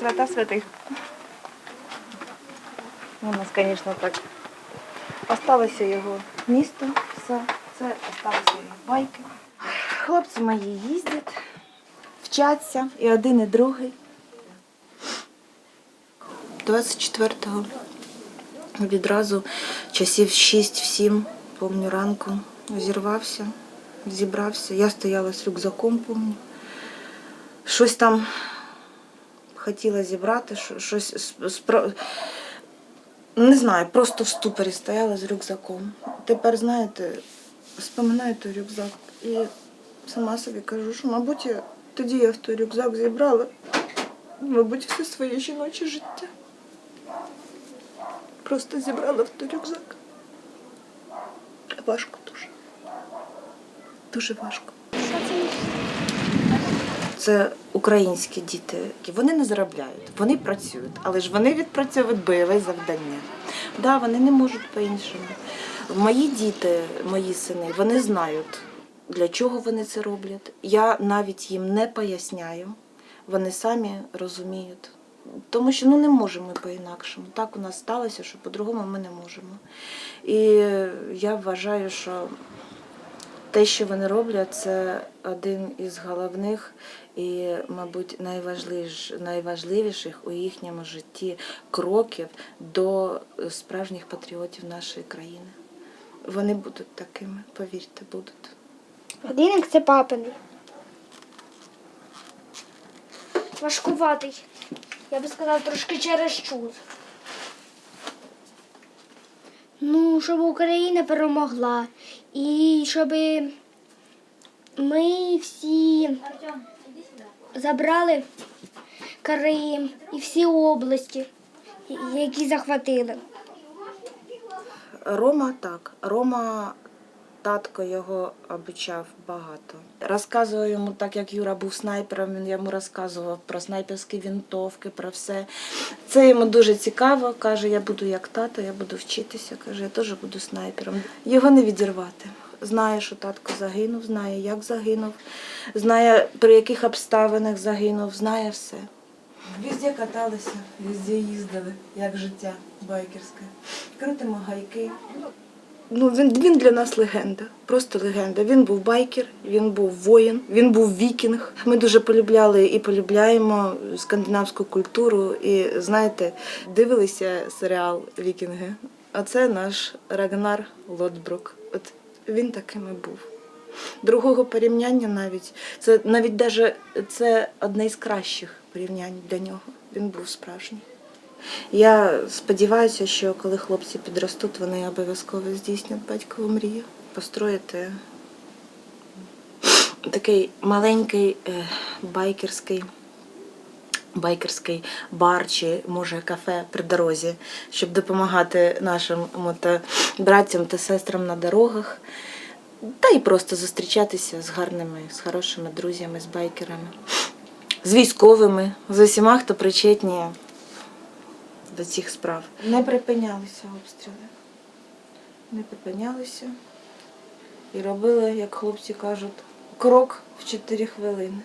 свята святих. У нас, звісно, так. Осталося його місто, все. Це осталося його байки. Хлопці мої їздять, вчаться і один, і другий. 24-го відразу часів 6-7, помню ранку, зірвався, зібрався. Я стояла з рюкзаком, помню. Щось там хотіла зібрати, що- щось с- спро- не знаю, просто в ступорі стояла з рюкзаком. Тепер, знаєте, споминаю той рюкзак і сама собі кажу, що, мабуть, я, тоді я в той рюкзак зібрала, мабуть, все своє жіноче життя. Просто зібрала в той рюкзак. Важко дуже. Дуже важко. Це українські діти. Вони не заробляють, вони працюють, але ж вони відпрацьовують бойове завдання. Да, вони не можуть по-іншому. Мої діти, мої сини, вони знають, для чого вони це роблять. Я навіть їм не поясняю. Вони самі розуміють. Тому що ну не можемо по-інакшому. Так у нас сталося, що по-другому ми не можемо. І я вважаю, що те, що вони роблять, це один із головних і, мабуть, найважливіш, найважливіших у їхньому житті кроків до справжніх патріотів нашої країни. Вони будуть такими, повірте, будуть. Годинник це папиний. Важкуватий. Я би сказала, трошки чересчур. Ну, щоб Україна перемогла. І щоб ми всі забрали Крим і всі області, які захватили. Рома так. Рома татко його обучав багато. Розказував йому, так як Юра був снайпером, він йому розказував про снайперські винтовки, про все. Це йому дуже цікаво. Каже, я буду як тато, я буду вчитися. Каже, я теж буду снайпером. Його не відірвати. Знає, що татко загинув, знає, як загинув, знає, при яких обставинах загинув, знає все. Везде каталися, везде їздили, як життя байкерське. Крутимо гайки. Ну, він, він для нас легенда, просто легенда. Він був байкер, він був воїн, він був вікінг. Ми дуже полюбляли і полюбляємо скандинавську культуру. І знаєте, дивилися серіал Вікінги. А це наш Рагнар Лотбрук. От він таким і був. Другого порівняння навіть це навіть даже це одне із кращих порівнянь для нього. Він був справжній. Я сподіваюся, що коли хлопці підростуть, вони обов'язково здійснять батькову мрію. Построїти такий маленький е, байкерський. Байкерський бар чи може кафе при дорозі, щоб допомагати нашим мотобратцям та сестрам на дорогах, та й просто зустрічатися з гарними, з хорошими друзями, з байкерами, з військовими, з усіма, хто причетні до цих справ. Не припинялися обстріли. Не припинялися і робили, як хлопці кажуть, крок в 4 хвилини.